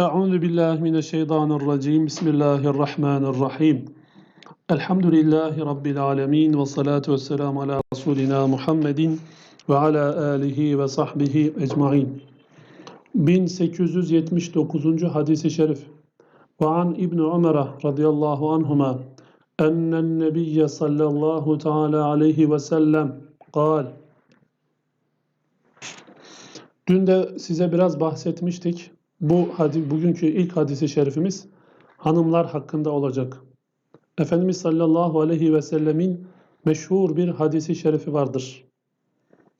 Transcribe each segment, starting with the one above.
أعوذ بالله من الشيطان الرجيم بسم الله الرحمن الرحيم الحمد لله رب العالمين والصلاة والسلام على رسولنا محمد وعلى آله وصحبه أجمعين 1879. hadisi şerif وعن ابن عمر رضي الله عنهما أن النبي صلى الله تعالى عليه وسلم قال Dün de size biraz bahsetmiştik. Bu hadi, bugünkü ilk hadisi şerifimiz hanımlar hakkında olacak. Efendimiz sallallahu aleyhi ve sellemin meşhur bir hadisi şerifi vardır.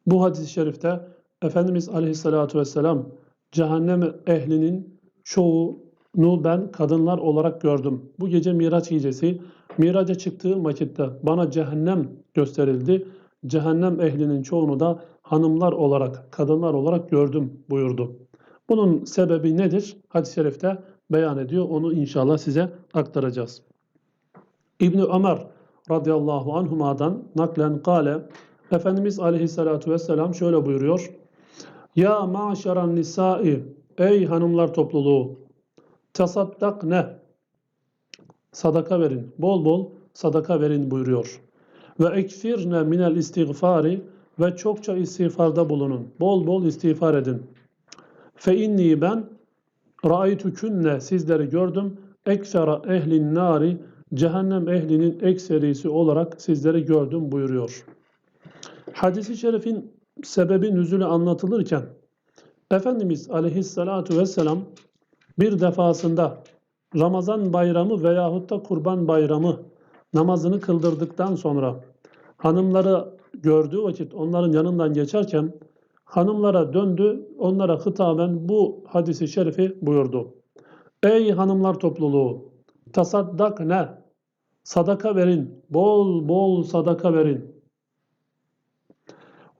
Bu hadis-i şerifte Efendimiz aleyhissalatu vesselam cehennem ehlinin çoğunu ben kadınlar olarak gördüm. Bu gece Miraç gecesi Miraç'a çıktığım vakitte bana cehennem gösterildi. Cehennem ehlinin çoğunu da hanımlar olarak, kadınlar olarak gördüm buyurdu. Bunun sebebi nedir? Hadis-i şerifte beyan ediyor. Onu inşallah size aktaracağız. İbni Ömer radıyallahu anhuma'dan naklen kale Efendimiz aleyhissalatu vesselam şöyle buyuruyor. Ya maşeran nisai ey hanımlar topluluğu tasaddak ne? Sadaka verin. Bol bol sadaka verin buyuruyor. Ve ekfirne minel istiğfari ve çokça istiğfarda bulunun. Bol bol istiğfar edin. Fe inni ben ra'aytukünne sizleri gördüm. Eksera ehlin nari cehennem ehlinin ekserisi olarak sizleri gördüm buyuruyor. Hadis-i şerifin sebebi nüzülü anlatılırken Efendimiz aleyhissalatu vesselam bir defasında Ramazan bayramı veyahut da kurban bayramı namazını kıldırdıktan sonra hanımları gördüğü vakit onların yanından geçerken hanımlara döndü, onlara hitaben bu hadisi şerifi buyurdu. Ey hanımlar topluluğu, tasaddak ne? Sadaka verin, bol bol sadaka verin.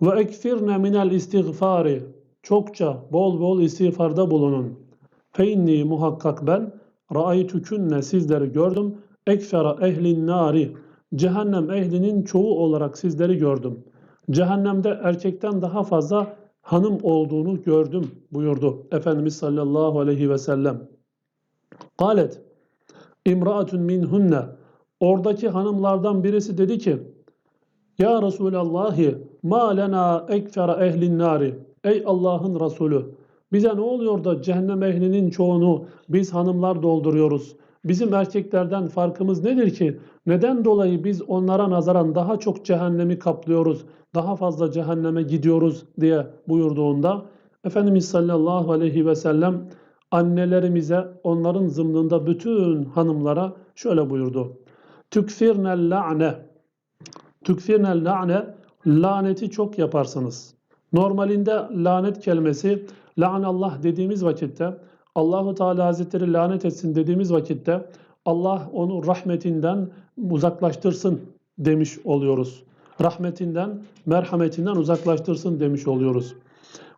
Ve ekfirne minel istiğfari, çokça bol bol istiğfarda bulunun. Fe inni muhakkak ben, ra'aytükünne sizleri gördüm, ekfera ehlin nari, cehennem ehlinin çoğu olarak sizleri gördüm. Cehennemde erkekten daha fazla hanım olduğunu gördüm buyurdu Efendimiz sallallahu aleyhi ve sellem. Galet İmraatun minhunne Oradaki hanımlardan birisi dedi ki Ya Resulallahi ma lena ekfera ehlin nari Ey Allah'ın Resulü bize ne oluyor da cehennem ehlinin çoğunu biz hanımlar dolduruyoruz. Bizim erkeklerden farkımız nedir ki? Neden dolayı biz onlara nazaran daha çok cehennemi kaplıyoruz, daha fazla cehenneme gidiyoruz diye buyurduğunda Efendimiz sallallahu aleyhi ve sellem annelerimize onların zımnında bütün hanımlara şöyle buyurdu. Tükfirnel la'ne Tükfirnel la'ne laneti çok yaparsınız. Normalinde lanet kelimesi la'nallah dediğimiz vakitte Allahu Teala Hazretleri lanet etsin dediğimiz vakitte Allah onu rahmetinden uzaklaştırsın demiş oluyoruz. Rahmetinden, merhametinden uzaklaştırsın demiş oluyoruz.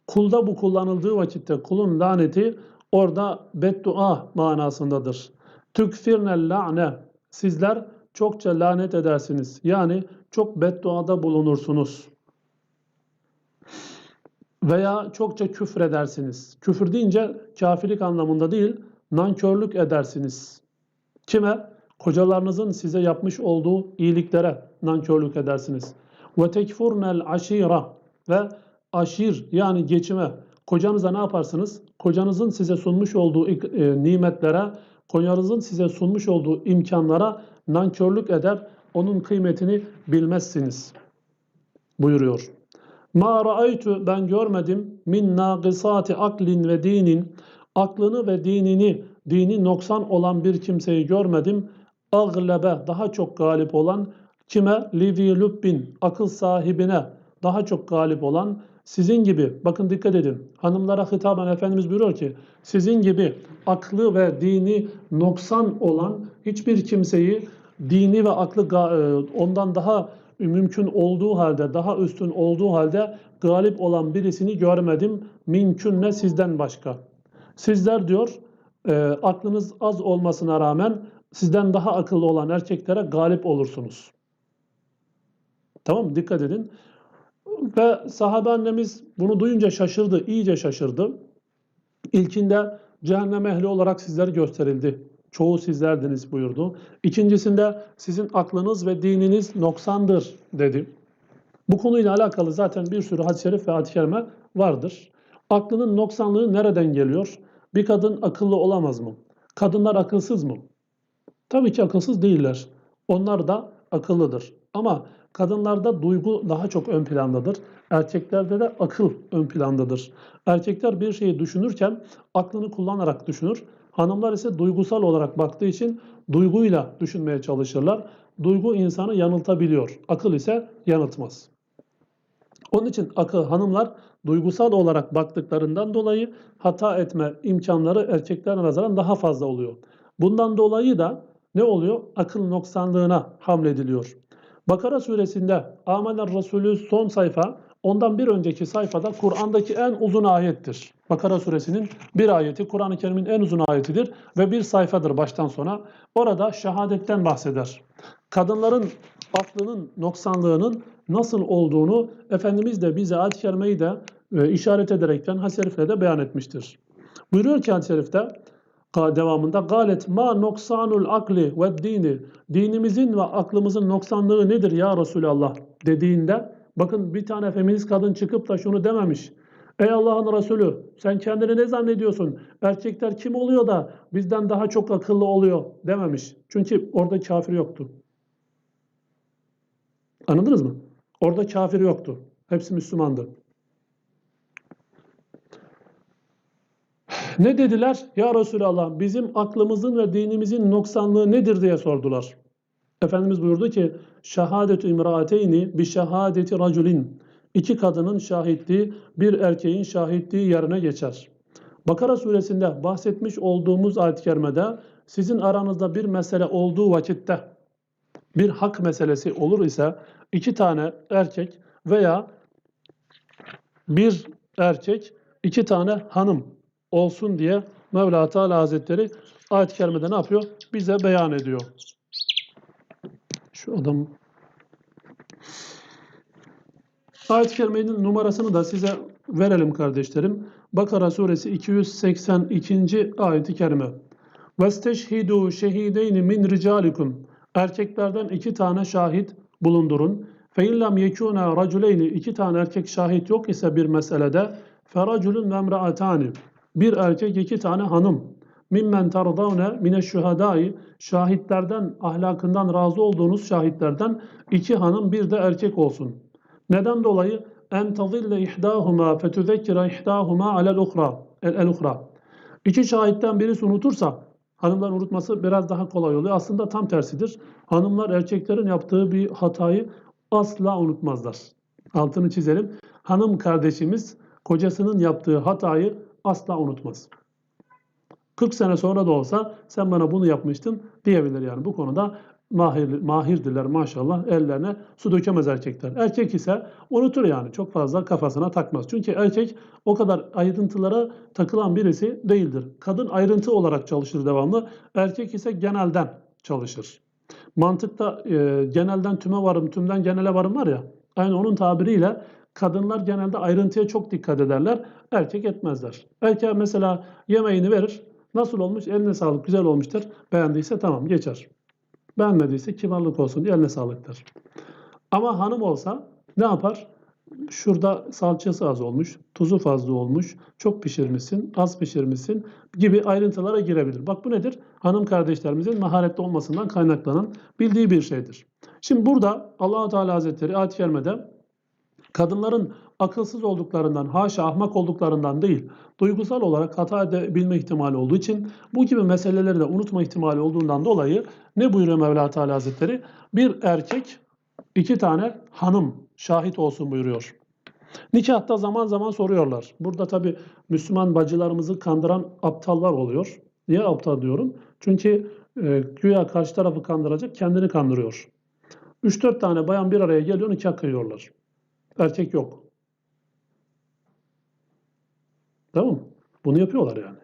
Kulda bu kullanıldığı vakitte kulun laneti orada beddua manasındadır. Tükfirnel la'ne sizler çokça lanet edersiniz. Yani çok bedduada bulunursunuz. Veya çokça küfredersiniz. Küfür deyince kafirlik anlamında değil, nankörlük edersiniz. Kime? Kocalarınızın size yapmış olduğu iyiliklere nankörlük edersiniz. Ve tekfurnel aşira ve aşir yani geçime. Kocanıza ne yaparsınız? Kocanızın size sunmuş olduğu e, nimetlere, kocanızın size sunmuş olduğu imkanlara nankörlük eder, onun kıymetini bilmezsiniz. Buyuruyor. Ma ra'aytu ben görmedim. Min naqisati aklin ve dinin. Aklını ve dinini dini noksan olan bir kimseyi görmedim. Aglebe daha çok galip olan. Kime? Livi lubbin akıl sahibine daha çok galip olan. Sizin gibi bakın dikkat edin. Hanımlara hitaben Efendimiz buyuruyor ki sizin gibi aklı ve dini noksan olan hiçbir kimseyi dini ve aklı e, ondan daha mümkün olduğu halde daha üstün olduğu halde galip olan birisini görmedim mümkünne sizden başka. Sizler diyor e, aklınız az olmasına rağmen sizden daha akıllı olan erkeklere galip olursunuz. Tamam mı? Dikkat edin. Ve sahabe annemiz bunu duyunca şaşırdı, iyice şaşırdı. İlkinde cehennem ehli olarak sizler gösterildi. Çoğu sizlerdiniz buyurdu. İkincisinde sizin aklınız ve dininiz noksandır dedi. Bu konuyla alakalı zaten bir sürü hadis-i şerif ve hadis-i kerime vardır. Aklının noksanlığı nereden geliyor? Bir kadın akıllı olamaz mı? Kadınlar akılsız mı? Tabii ki akılsız değiller. Onlar da akıllıdır. Ama kadınlarda duygu daha çok ön plandadır. Erkeklerde de akıl ön plandadır. Erkekler bir şeyi düşünürken aklını kullanarak düşünür. Hanımlar ise duygusal olarak baktığı için duyguyla düşünmeye çalışırlar. Duygu insanı yanıltabiliyor. Akıl ise yanıltmaz. Onun için akıl hanımlar duygusal olarak baktıklarından dolayı hata etme imkanları erkeklerine nazaran daha fazla oluyor. Bundan dolayı da ne oluyor? Akıl noksanlığına hamlediliyor. Bakara suresinde Amener Resulü son sayfa ondan bir önceki sayfada Kur'an'daki en uzun ayettir. Bakara suresinin bir ayeti Kur'an-ı Kerim'in en uzun ayetidir ve bir sayfadır baştan sona. Orada şehadetten bahseder. Kadınların aklının noksanlığının nasıl olduğunu Efendimiz de bize ayet-i kerimeyi de e, işaret ederekten şerifle de beyan etmiştir. Buyuruyor ki hadis-i şerifte devamında galet ma noksanul akli ve dini dinimizin ve aklımızın noksanlığı nedir ya Resulallah dediğinde bakın bir tane feminist kadın çıkıp da şunu dememiş. Ey Allah'ın Resulü sen kendini ne zannediyorsun? Erkekler kim oluyor da bizden daha çok akıllı oluyor dememiş. Çünkü orada kafir yoktu. Anladınız mı? Orada kafir yoktu. Hepsi Müslümandı. Ne dediler? Ya Resulallah bizim aklımızın ve dinimizin noksanlığı nedir diye sordular. Efendimiz buyurdu ki şehadetü imraateyni bi şehadeti raculin. İki kadının şahitliği bir erkeğin şahitliği yerine geçer. Bakara suresinde bahsetmiş olduğumuz ayet-i kerimede sizin aranızda bir mesele olduğu vakitte bir hak meselesi olur ise iki tane erkek veya bir erkek iki tane hanım olsun diye Mevla Teala Hazretleri ayet-i kerimede ne yapıyor? Bize beyan ediyor. Şu adam Ayet-i kerimenin numarasını da size verelim kardeşlerim. Bakara suresi 282. ayet-i kerime. Vesteşhidu şehideyni min ricalikum. Erkeklerden iki tane şahit bulundurun. İllam yekûne raculeyni iki tane erkek şahit yok ise bir meselede ve emraatani. Bir erkek iki tane hanım. Mimmen tardavne mine şuhadai şahitlerden ahlakından razı olduğunuz şahitlerden iki hanım bir de erkek olsun. Neden dolayı? En tazille ihdahuma fetüzekkira ihdahuma alel uhra. El, el uhra. İki şahitten birisi unutursa hanımlar unutması biraz daha kolay oluyor. Aslında tam tersidir. Hanımlar erkeklerin yaptığı bir hatayı asla unutmazlar. Altını çizelim. Hanım kardeşimiz kocasının yaptığı hatayı asla unutmaz. 40 sene sonra da olsa sen bana bunu yapmıştın diyebilir yani. Bu konuda mahir, mahirdirler maşallah ellerine su dökemez erkekler. Erkek ise unutur yani çok fazla kafasına takmaz. Çünkü erkek o kadar ayrıntılara takılan birisi değildir. Kadın ayrıntı olarak çalışır devamlı. Erkek ise genelden çalışır. Mantıkta e, genelden tüme varım, tümden genele varım var ya. Aynı onun tabiriyle kadınlar genelde ayrıntıya çok dikkat ederler. Erkek etmezler. Erkek mesela yemeğini verir. Nasıl olmuş? Eline sağlık, güzel olmuştur. Beğendiyse tamam geçer. Beğenmediyse kibarlık olsun diye eline sağlıktır. Ama hanım olsa ne yapar? Şurada salçası az olmuş, tuzu fazla olmuş, çok pişirmişsin, az pişirmişsin gibi ayrıntılara girebilir. Bak bu nedir? Hanım kardeşlerimizin maharetli olmasından kaynaklanan bildiği bir şeydir. Şimdi burada allah Teala Hazretleri ayet-i kerimede kadınların akılsız olduklarından, haşa ahmak olduklarından değil, duygusal olarak hata edebilme ihtimali olduğu için bu gibi meseleleri de unutma ihtimali olduğundan dolayı ne buyuruyor Mevla Teala Hazretleri? Bir erkek, iki tane hanım şahit olsun buyuruyor. Nikahta zaman zaman soruyorlar. Burada tabi Müslüman bacılarımızı kandıran aptallar oluyor. Niye aptal diyorum? Çünkü e, güya karşı tarafı kandıracak, kendini kandırıyor. 3-4 tane bayan bir araya geliyor, nikah kıyıyorlar. Erkek yok. Tamam mı? Bunu yapıyorlar yani.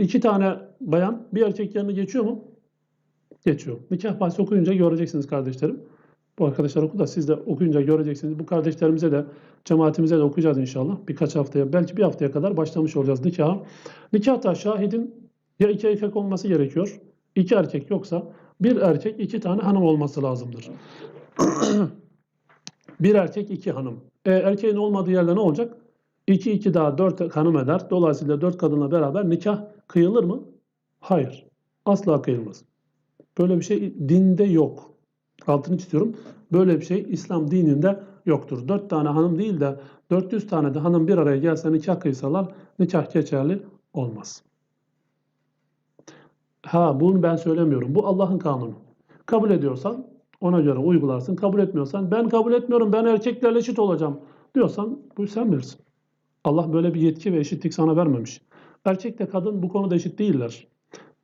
İki tane bayan bir erkek yanına geçiyor mu? Geçiyor. Nikah bahsi okuyunca göreceksiniz kardeşlerim. Bu arkadaşlar oku da siz de okuyunca göreceksiniz. Bu kardeşlerimize de cemaatimize de okuyacağız inşallah. Birkaç haftaya belki bir haftaya kadar başlamış olacağız nikaha. Nikahta şahidin ya iki erkek olması gerekiyor. İki erkek yoksa bir erkek iki tane hanım olması lazımdır. bir erkek iki hanım. E, erkeğin olmadığı yerde ne olacak? İki iki daha dört hanım eder. Dolayısıyla dört kadınla beraber nikah kıyılır mı? Hayır. Asla kıyılmaz. Böyle bir şey dinde yok. Altını çiziyorum. Böyle bir şey İslam dininde yoktur. Dört tane hanım değil de 400 tane de hanım bir araya gelse nikah kıysalar nikah geçerli olmaz. Ha bunu ben söylemiyorum. Bu Allah'ın kanunu. Kabul ediyorsan ona göre uygularsın. Kabul etmiyorsan ben kabul etmiyorum ben erkeklerle eşit olacağım diyorsan bu sen bilirsin. Allah böyle bir yetki ve eşitlik sana vermemiş. Erkekle kadın bu konuda eşit değiller.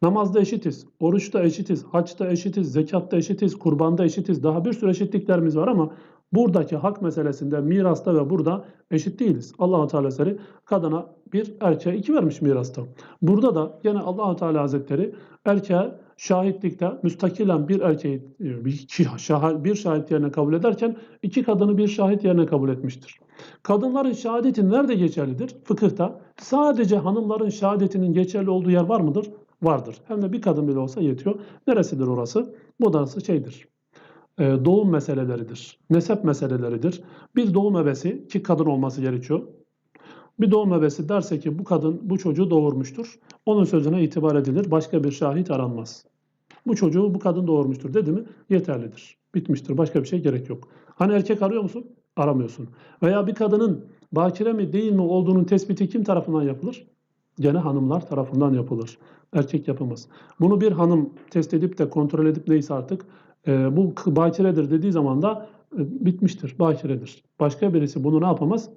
Namazda eşitiz, oruçta eşitiz, haçta eşitiz, zekatta eşitiz, kurbanda eşitiz. Daha bir sürü eşitliklerimiz var ama buradaki hak meselesinde, mirasta ve burada eşit değiliz. Allah-u Teala Hazretleri kadına bir erkeğe iki vermiş mirasta. Burada da gene Allah-u Teala Hazretleri erkeğe şahitlikte müstakilen bir erkeği bir, iki şah- bir şahit yerine kabul ederken iki kadını bir şahit yerine kabul etmiştir. Kadınların şehadeti nerede geçerlidir? Fıkıhta. Sadece hanımların şehadetinin geçerli olduğu yer var mıdır? Vardır. Hem de bir kadın bile olsa yetiyor. Neresidir orası? Bu da şeydir. e, Doğum meseleleridir. Nesep meseleleridir. Bir doğum ebesi ki kadın olması gerekiyor. Bir doğum ebesi derse ki bu kadın bu çocuğu doğurmuştur. Onun sözüne itibar edilir. Başka bir şahit aranmaz. Bu çocuğu bu kadın doğurmuştur dedi mi yeterlidir. Bitmiştir. Başka bir şey gerek yok. Hani erkek arıyor musun? Aramıyorsun. Veya bir kadının bakire mi değil mi olduğunun tespiti kim tarafından yapılır? Gene hanımlar tarafından yapılır. Erkek yapamaz. Bunu bir hanım test edip de kontrol edip neyse artık e, bu bakiredir dediği zaman da e, bitmiştir. Bakiredir. Başka birisi bunu ne yapamaz?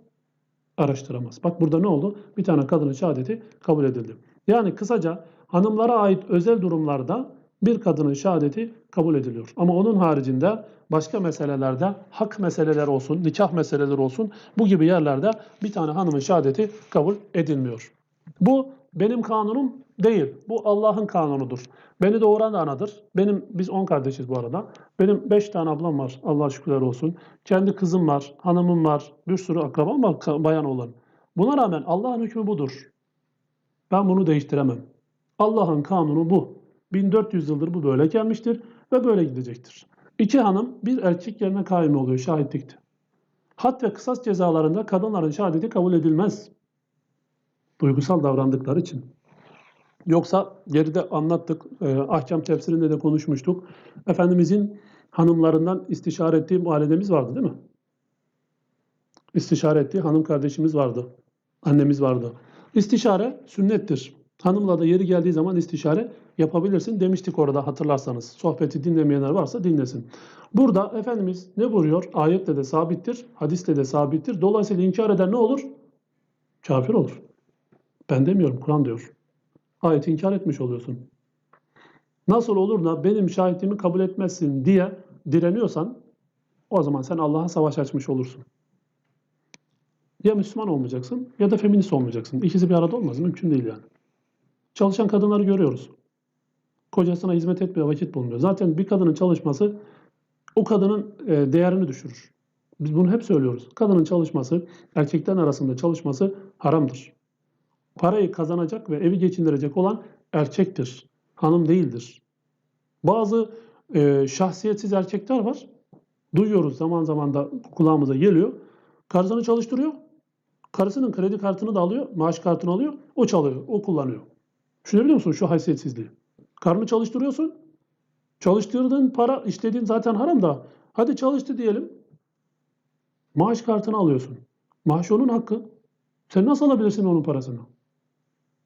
Araştıramaz. Bak burada ne oldu? Bir tane kadının şehadeti kabul edildi. Yani kısaca hanımlara ait özel durumlarda bir kadının şehadeti kabul ediliyor. Ama onun haricinde başka meselelerde hak meseleler olsun, nikah meseleleri olsun bu gibi yerlerde bir tane hanımın şehadeti kabul edilmiyor. Bu benim kanunum değil. Bu Allah'ın kanunudur. Beni doğuran anadır. Benim biz 10 kardeşiz bu arada. Benim 5 tane ablam var. Allah'a şükürler olsun. Kendi kızım var, hanımım var. Bir sürü akrabam var bayan olan. Buna rağmen Allah'ın hükmü budur. Ben bunu değiştiremem. Allah'ın kanunu bu. 1400 yıldır bu böyle gelmiştir ve böyle gidecektir. İki hanım bir erkek yerine kaim oluyor şahitlikte. Had ve kısas cezalarında kadınların şehadeti kabul edilmez. Duygusal davrandıkları için. Yoksa geride anlattık, e, ahkam tefsirinde de konuşmuştuk. Efendimizin hanımlarından istişare ettiği validemiz vardı değil mi? İstişare ettiği hanım kardeşimiz vardı. Annemiz vardı. İstişare sünnettir. Hanımla da yeri geldiği zaman istişare yapabilirsin demiştik orada hatırlarsanız. Sohbeti dinlemeyenler varsa dinlesin. Burada Efendimiz ne buyuruyor? Ayette de sabittir, hadiste de sabittir. Dolayısıyla inkar eden ne olur? Kafir olur. Ben demiyorum, Kur'an diyor. Ayeti inkar etmiş oluyorsun. Nasıl olur da benim şahitliğimi kabul etmezsin diye direniyorsan o zaman sen Allah'a savaş açmış olursun. Ya Müslüman olmayacaksın ya da feminist olmayacaksın. İkisi bir arada olmaz. Mümkün değil yani. Çalışan kadınları görüyoruz. Kocasına hizmet etmeye vakit bulmuyor. Zaten bir kadının çalışması o kadının e, değerini düşürür. Biz bunu hep söylüyoruz. Kadının çalışması, erkeklerin arasında çalışması haramdır. Parayı kazanacak ve evi geçindirecek olan erkektir. Hanım değildir. Bazı e, şahsiyetsiz erkekler var. Duyuyoruz zaman zaman da kulağımıza geliyor. Karısını çalıştırıyor. Karısının kredi kartını da alıyor, maaş kartını alıyor. O çalıyor, o kullanıyor. Düşünebiliyor musun şu haysiyetsizliği? Karını çalıştırıyorsun. Çalıştırdığın para, işlediğin zaten haram da. Hadi çalıştı diyelim. Maaş kartını alıyorsun. Maaş onun hakkı. Sen nasıl alabilirsin onun parasını?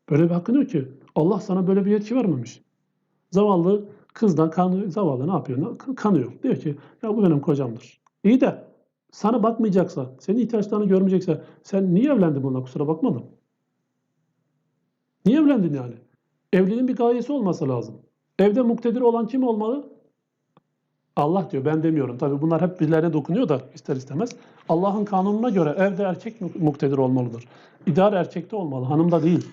Böyle bir hakkın yok ki. Allah sana böyle bir yetki vermemiş. Zavallı kız da kan, zavallı ne yapıyor? Kanıyor. Diyor ki ya bu benim kocamdır. İyi de sana bakmayacaksa, senin ihtiyaçlarını görmeyecekse sen niye evlendin bununla kusura bakmadım. Niye evlendin yani? Evliliğin bir gayesi olması lazım. Evde muktedir olan kim olmalı? Allah diyor ben demiyorum. Tabi bunlar hep birilerine dokunuyor da ister istemez. Allah'ın kanununa göre evde erkek mu- muktedir olmalıdır. İdare erkekte olmalı, hanımda değil.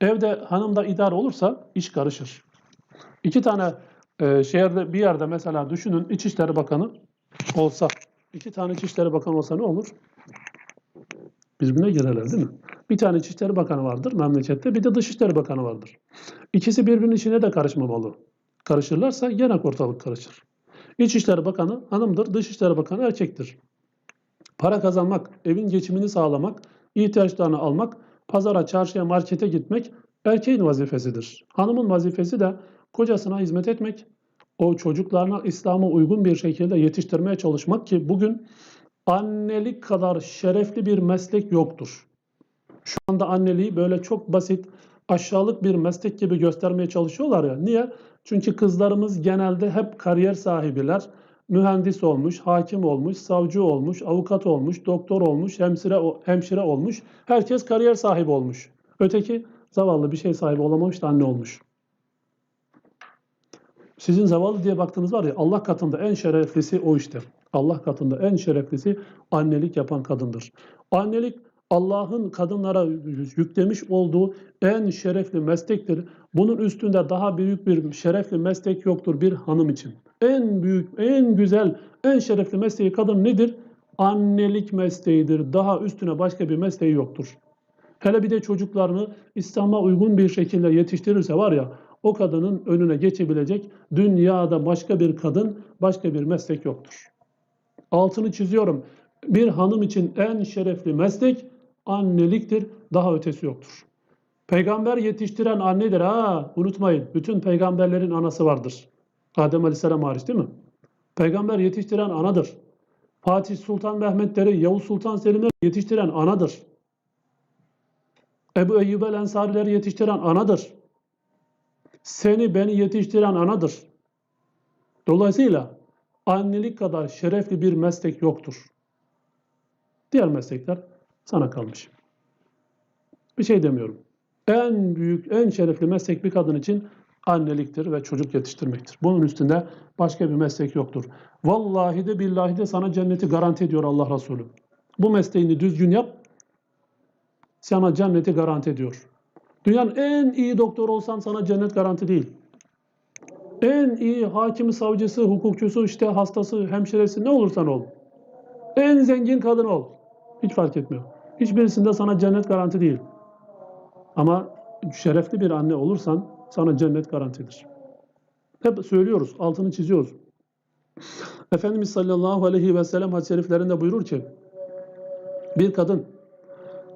Evde hanımda idare olursa iş karışır. İki tane e, şehirde bir yerde mesela düşünün İçişleri Bakanı olsa, iki tane İçişleri Bakanı olsa ne olur? Birbirine girerler değil mi? Bir tane İçişleri Bakanı vardır memlekette, bir de Dışişleri Bakanı vardır. İkisi birbirinin içine de karışmamalı. Karışırlarsa gene ortalık karışır. İçişleri Bakanı hanımdır, Dışişleri Bakanı erkektir. Para kazanmak, evin geçimini sağlamak, ihtiyaçlarını almak, pazara, çarşıya, markete gitmek erkeğin vazifesidir. Hanımın vazifesi de kocasına hizmet etmek, o çocuklarına İslam'a uygun bir şekilde yetiştirmeye çalışmak ki bugün annelik kadar şerefli bir meslek yoktur. Şu anda anneliği böyle çok basit, aşağılık bir meslek gibi göstermeye çalışıyorlar ya. Niye? Çünkü kızlarımız genelde hep kariyer sahibiler. Mühendis olmuş, hakim olmuş, savcı olmuş, avukat olmuş, doktor olmuş, hemşire, hemşire olmuş. Herkes kariyer sahibi olmuş. Öteki zavallı bir şey sahibi olamamış da anne olmuş. Sizin zavallı diye baktığınız var ya Allah katında en şereflisi o işte. Allah katında en şereflisi annelik yapan kadındır. Annelik Allah'ın kadınlara yüklemiş olduğu en şerefli meslektir. Bunun üstünde daha büyük bir şerefli meslek yoktur bir hanım için. En büyük, en güzel, en şerefli mesleği kadın nedir? Annelik mesleğidir. Daha üstüne başka bir mesleği yoktur. Hele bir de çocuklarını İslam'a uygun bir şekilde yetiştirirse var ya o kadının önüne geçebilecek dünyada başka bir kadın, başka bir meslek yoktur. Altını çiziyorum. Bir hanım için en şerefli meslek anneliktir. Daha ötesi yoktur. Peygamber yetiştiren annedir. Ha, unutmayın. Bütün peygamberlerin anası vardır. Adem Aleyhisselam hariç değil mi? Peygamber yetiştiren anadır. Fatih Sultan Mehmetleri, Yavuz Sultan Selimleri yetiştiren anadır. Ebu Eyyub el Ensarileri yetiştiren anadır. Seni beni yetiştiren anadır. Dolayısıyla annelik kadar şerefli bir meslek yoktur. Diğer meslekler sana kalmış. Bir şey demiyorum. En büyük, en şerefli meslek bir kadın için anneliktir ve çocuk yetiştirmektir. Bunun üstünde başka bir meslek yoktur. Vallahi de billahi de sana cenneti garanti ediyor Allah Resulü. Bu mesleğini düzgün yap, sana cenneti garanti ediyor. Dünyanın en iyi doktor olsan sana cennet garanti değil. En iyi hakimi, savcısı, hukukçusu, işte hastası, hemşiresi ne olursan ol. En zengin kadın ol. Hiç fark etmiyor. Hiçbirisinde sana cennet garanti değil. Ama şerefli bir anne olursan sana cennet garantidir. Hep söylüyoruz, altını çiziyoruz. Efendimiz sallallahu aleyhi ve sellem hadis-i şeriflerinde buyurur ki bir kadın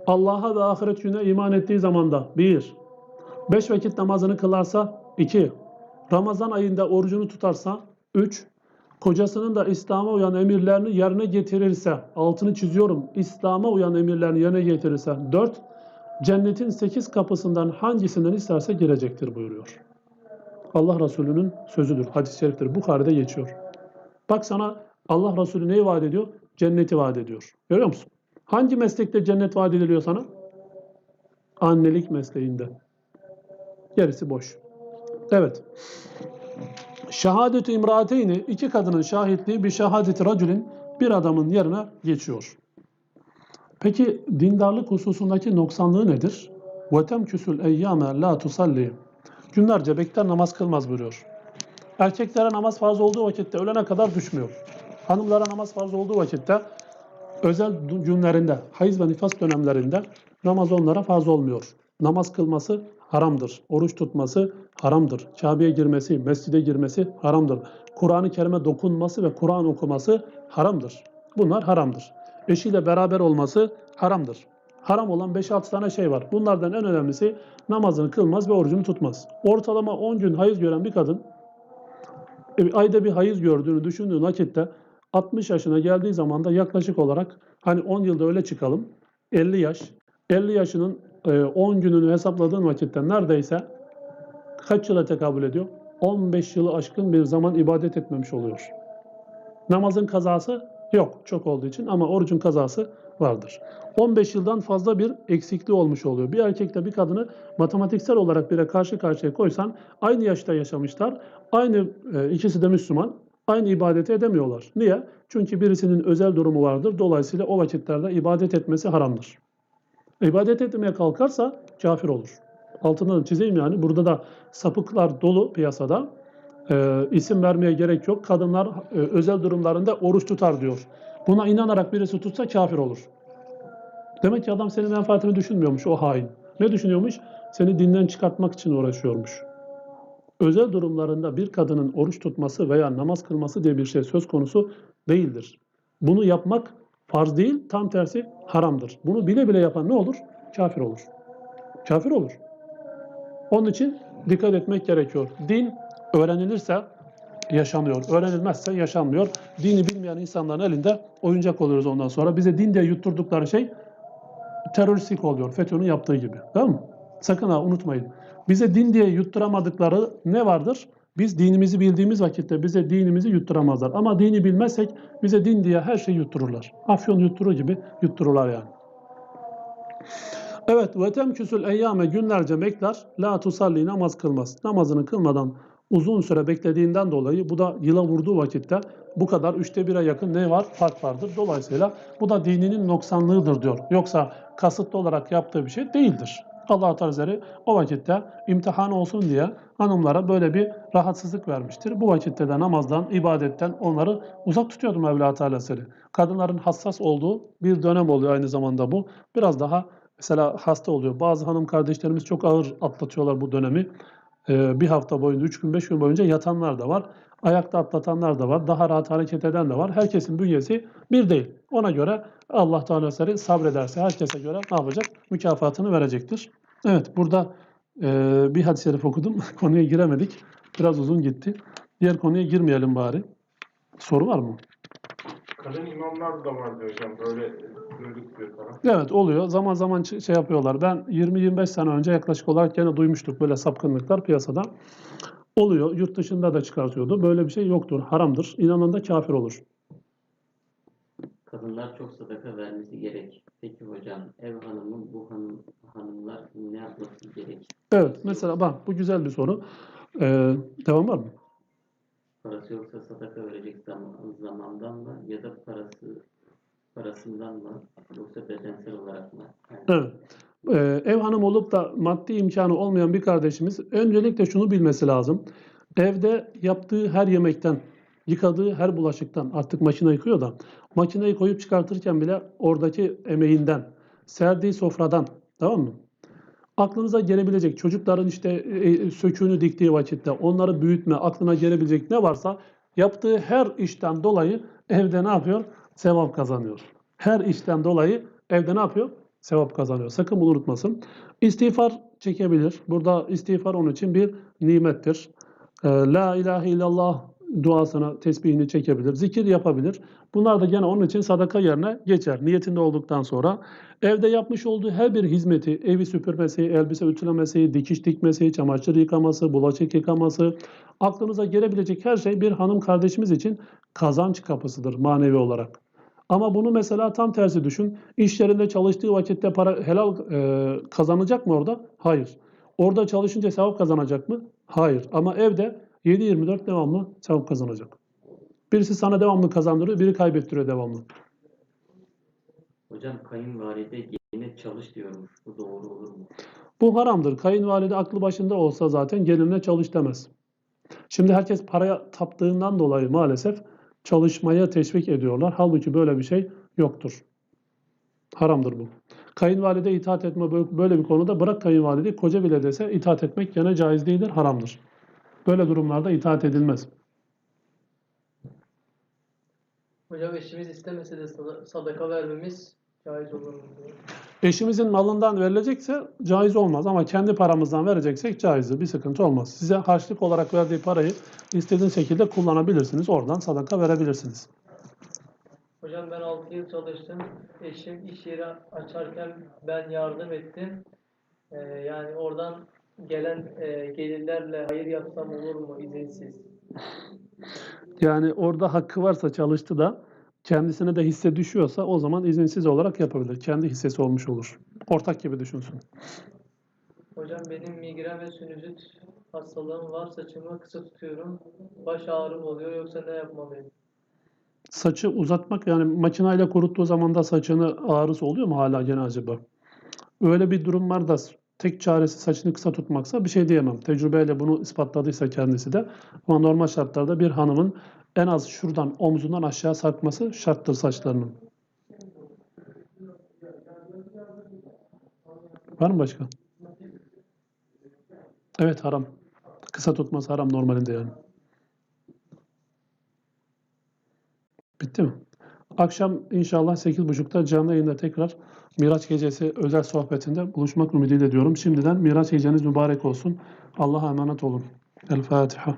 Allah'a ve ahiret gününe iman ettiği zamanda bir, beş vakit namazını kılarsa iki, Ramazan ayında orucunu tutarsa üç, kocasının da İslam'a uyan emirlerini yerine getirirse, altını çiziyorum, İslam'a uyan emirlerini yerine getirirse dört, cennetin sekiz kapısından hangisinden isterse girecektir buyuruyor. Allah Resulü'nün sözüdür, hadis-i şeriftir. Bukhari'de geçiyor. Bak sana Allah Resulü neyi vaat ediyor? Cenneti vaat ediyor. Görüyor musun? Hangi meslekte cennet vaat ediliyor sana? Annelik mesleğinde. Gerisi boş. Evet. Şehadetü imraateyni iki kadının şahitliği bir şehadeti racülün bir adamın yerine geçiyor. Peki dindarlık hususundaki noksanlığı nedir? Vetem küsül eyyame la tusalli. Günlerce bekler namaz kılmaz buyuruyor. Erkeklere namaz farz olduğu vakitte ölene kadar düşmüyor. Hanımlara namaz farz olduğu vakitte özel günlerinde, hayız ve nifas dönemlerinde namaz onlara farz olmuyor. Namaz kılması haramdır. Oruç tutması haramdır. Kabe'ye girmesi, mescide girmesi haramdır. Kur'an-ı Kerim'e dokunması ve Kur'an okuması haramdır. Bunlar haramdır. Eşiyle beraber olması haramdır. Haram olan 5-6 tane şey var. Bunlardan en önemlisi namazını kılmaz ve orucunu tutmaz. Ortalama 10 gün hayız gören bir kadın e, ayda bir hayız gördüğünü düşündüğü vakitte 60 yaşına geldiği zaman da yaklaşık olarak hani 10 yılda öyle çıkalım 50 yaş 50 yaşının 10 gününü hesapladığın vakitte neredeyse kaç yıla tekabül ediyor? 15 yılı aşkın bir zaman ibadet etmemiş oluyor. Namazın kazası yok çok olduğu için ama orucun kazası vardır. 15 yıldan fazla bir eksikliği olmuş oluyor. Bir erkekle bir kadını matematiksel olarak bire karşı karşıya koysan aynı yaşta yaşamışlar. Aynı e, ikisi de Müslüman. Aynı ibadeti edemiyorlar. Niye? Çünkü birisinin özel durumu vardır. Dolayısıyla o vakitlerde ibadet etmesi haramdır. İbadet etmeye kalkarsa kafir olur. Altını da çizeyim yani. Burada da sapıklar dolu piyasada. e, isim vermeye gerek yok. Kadınlar e, özel durumlarında oruç tutar diyor. Buna inanarak birisi tutsa kafir olur. Demek ki adam senin menfaatini düşünmüyormuş o hain. Ne düşünüyormuş? Seni dinden çıkartmak için uğraşıyormuş. Özel durumlarında bir kadının oruç tutması veya namaz kılması diye bir şey söz konusu değildir. Bunu yapmak farz değil, tam tersi haramdır. Bunu bile bile yapan ne olur? Kafir olur. Kafir olur. Onun için dikkat etmek gerekiyor. Din öğrenilirse yaşanıyor. Öğrenilmezse yaşanmıyor. Dini bilmeyen insanların elinde oyuncak oluyoruz ondan sonra. Bize din diye yutturdukları şey teröristlik oluyor. FETÖ'nün yaptığı gibi. Değil mi? Sakın ha unutmayın. Bize din diye yutturamadıkları ne vardır? Biz dinimizi bildiğimiz vakitte bize dinimizi yutturamazlar. Ama dini bilmezsek bize din diye her şeyi yuttururlar. Afyon yutturur gibi yuttururlar yani. Evet ve temküsül eyyame günlerce bekler la tusalli namaz kılmaz. Namazını kılmadan uzun süre beklediğinden dolayı bu da yıla vurduğu vakitte bu kadar üçte bire yakın ne var? Fark vardır. Dolayısıyla bu da dininin noksanlığıdır diyor. Yoksa kasıtlı olarak yaptığı bir şey değildir. Allah Teala o vakitte imtihan olsun diye hanımlara böyle bir rahatsızlık vermiştir. Bu vakitte de namazdan, ibadetten onları uzak tutuyordu Mevla Teala. Kadınların hassas olduğu bir dönem oluyor aynı zamanda bu. Biraz daha mesela hasta oluyor. Bazı hanım kardeşlerimiz çok ağır atlatıyorlar bu dönemi. Ee, bir hafta boyunca, üç gün, beş gün boyunca yatanlar da var. Ayakta atlatanlar da var. Daha rahat hareket eden de var. Herkesin bünyesi bir değil. Ona göre Allah Teala Hazretleri sabrederse herkese göre ne yapacak? Mükafatını verecektir. Evet burada e, bir hadis-i şerif okudum. Konuya giremedik. Biraz uzun gitti. Diğer konuya girmeyelim bari. Soru var mı? Kadın imamlar da vardı hocam böyle. Evet oluyor. Zaman zaman şey yapıyorlar. Ben 20-25 sene önce yaklaşık olarak gene duymuştuk böyle sapkınlıklar piyasada. Oluyor. Yurt dışında da çıkartıyordu. Böyle bir şey yoktur. Haramdır. İnanan da kafir olur. Kadınlar çok sadaka vermesi gerek. Peki hocam ev hanımı bu hanım hanımlar ne yapması gerek? Evet. Mesela bak bu güzel bir soru. Ee, devam var mı? Parası yoksa sadaka verecek zaman, zamandan mı ya da parası parasından mı yoksa bedensel olarak mı? Yani Evet. Ee, ev hanım olup da maddi imkanı olmayan bir kardeşimiz öncelikle şunu bilmesi lazım. Evde yaptığı her yemekten, yıkadığı her bulaşıktan artık makine yıkıyor da makineyi koyup çıkartırken bile oradaki emeğinden, serdiği sofradan tamam mı? Aklınıza gelebilecek çocukların işte e, söküğünü diktiği vakitte onları büyütme, aklına gelebilecek ne varsa yaptığı her işten dolayı evde ne yapıyor? Sevap kazanıyor. Her işten dolayı evde ne yapıyor? Sevap kazanıyor. Sakın bunu unutmasın. İstiğfar çekebilir. Burada istiğfar onun için bir nimettir. Ee, La ilahe illallah duasına tesbihini çekebilir. Zikir yapabilir. Bunlar da gene onun için sadaka yerine geçer. Niyetinde olduktan sonra evde yapmış olduğu her bir hizmeti, evi süpürmesi, elbise ütülemesi, dikiş dikmesi, çamaşır yıkaması, bulaşık yıkaması, aklınıza gelebilecek her şey bir hanım kardeşimiz için kazanç kapısıdır manevi olarak. Ama bunu mesela tam tersi düşün. İş yerinde çalıştığı vakitte para helal e, kazanacak mı orada? Hayır. Orada çalışınca sevap kazanacak mı? Hayır. Ama evde 7-24 devamlı sevap kazanacak. Birisi sana devamlı kazandırıyor, biri kaybettiriyor devamlı. hocam kayınvalide yine çalış diyormuş. Bu doğru olur mu? Bu haramdır. Kayınvalide aklı başında olsa zaten gelinine çalış demez. Şimdi herkes paraya taptığından dolayı maalesef çalışmaya teşvik ediyorlar. Halbuki böyle bir şey yoktur. Haramdır bu. Kayınvalide itaat etme böyle- bir konuda bırak kayınvalideyi koca bile dese itaat etmek gene caiz değildir, haramdır. Böyle durumlarda itaat edilmez. Hocam eşimiz istemese de sada- sadaka vermemiz caiz olur mu? Eşimizin malından verilecekse caiz olmaz ama kendi paramızdan vereceksek caizdir. Bir sıkıntı olmaz. Size harçlık olarak verdiği parayı istediğiniz şekilde kullanabilirsiniz. Oradan sadaka verebilirsiniz. Hocam ben 6 yıl çalıştım. Eşim iş yeri açarken ben yardım ettim. Ee, yani oradan gelen e, gelirlerle hayır yapsam olur mu izinsiz? Yani orada hakkı varsa çalıştı da kendisine de hisse düşüyorsa o zaman izinsiz olarak yapabilir. Kendi hissesi olmuş olur. Ortak gibi düşünsün. Hocam benim migren ve sinüzit hastalığım var. Saçımı kısa tutuyorum. Baş ağrım oluyor yoksa ne yapmalıyım? Saçı uzatmak yani makinayla kuruttuğu zaman da saçını ağrısı oluyor mu hala gene acaba? Öyle bir durum var da tek çaresi saçını kısa tutmaksa bir şey diyemem. Tecrübeyle bunu ispatladıysa kendisi de. Ama normal şartlarda bir hanımın en az şuradan omzundan aşağı sarkması şarttır saçlarının. Var mı başka? Evet haram. Kısa tutması haram normalinde yani. Bitti mi? Akşam inşallah 8.30'da canlı yayında tekrar Miraç gecesi özel sohbetinde buluşmak ümidiyle diyorum. Şimdiden Miraç geceniz mübarek olsun. Allah'a emanet olun. El Fatiha.